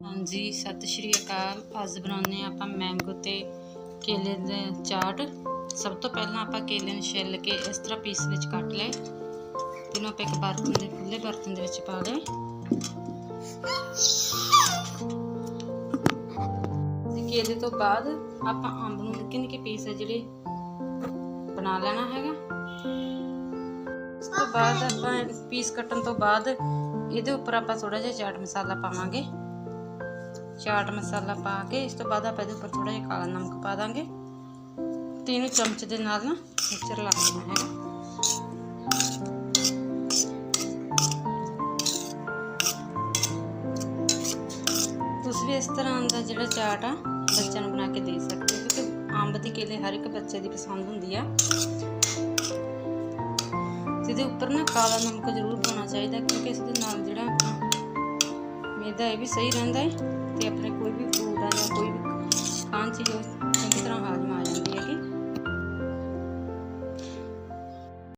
ਹਾਂਜੀ, ਸਤਿ ਸ਼੍ਰੀ ਅਕਾਲ। ਅੱਜ ਬਣਾਉਂਦੇ ਆਪਾਂ ਮੈਂਗੋ ਤੇ ਕੇਲੇ ਦੇ ਚਾਟ। ਸਭ ਤੋਂ ਪਹਿਲਾਂ ਆਪਾਂ ਕੇਲੇ ਨੂੰ ਛਿੱਲ ਕੇ ਇਸ ਤਰ੍ਹਾਂ ਪੀਸ ਵਿੱਚ ਕੱਟ ਲਏ। ਇਹਨੂੰ ਆਪਾਂ ਇੱਕ ਬਰਤਨ ਦੇ ਖੁੱਲੇ ਬਰਤਨ ਦੇ ਵਿੱਚ ਪਾ ਲਏ। ਤੇ ਕੇਲੇ ਤੋਂ ਬਾਅਦ ਆਪਾਂ ਅੰਬ ਨੂੰ ਨਿੱਕੇ ਨਿੱਕੇ ਪੀਸ ਹੈ ਜਿਹੜੇ ਬਣਾ ਲੈਣਾ ਹੈਗਾ। ਉਸ ਤੋਂ ਬਾਅਦ ਆਪਾਂ ਪੀਸ ਕੱਟਣ ਤੋਂ ਬਾਅਦ ਇਹਦੇ ਉੱਪਰ ਆਪਾਂ ਥੋੜਾ ਜਿਹਾ ਚਾਟ ਮਸਾਲਾ ਪਾਵਾਂਗੇ। ਚਾਟ ਮਸਾਲਾ ਪਾ ਕੇ ਇਸ ਤੋਂ ਬਾਅਦ ਆਪਾਂ ਇਹਦੇ ਉੱਪਰ ਥੋੜਾ ਜਿਹਾ ਕਾਲਾ ਨਮਕ ਪਾ ਦਾਂਗੇ ਤੇ ਇਹਨੂੰ ਚਮਚ ਦੇ ਨਾਲ ਨਾ ਮਿਕਸਚਰ ਲਾ ਦੇਣਾ ਹੈਗਾ। ਤੁਸੀਂ ਵੀ ਇਸ ਤਰ੍ਹਾਂ ਦਾ ਜਿਹੜਾ ਚਾਟ ਆ, ਬੱਚਿਆਂ ਨੂੰ ਬਣਾ ਕੇ ਦੇ ਸਕਦੇ ਹੋ, ਕਿਉਂਕਿ ਅੰਬ ਦੇ ਕੇਲੇ ਹਰ ਇੱਕ ਬੱਚੇ ਦੀ ਪਸੰਦ ਹੁੰਦੀ ਆ। ਤੇ ਇਹਦੇ ਉੱਪਰ ਨਾ ਕਾਲਾ ਨਮਕ ਜ਼ਰੂਰ ਪਾਉਣਾ ਚਾਹੀਦਾ, ਕਿਉਂਕਿ ਇਸ ਦੇ ਨਾਲ ਜਿਹੜਾ ਆਪਣਾ ਇਹ ਵੀ ਸਹੀ ਰਹਿੰਦਾ ਹੈ ਤੇ ਆਪਣੇ ਕੋਈ ਵੀ ਫੂਡ ਆ ਜਾਂ ਕੋਈ ਵੀ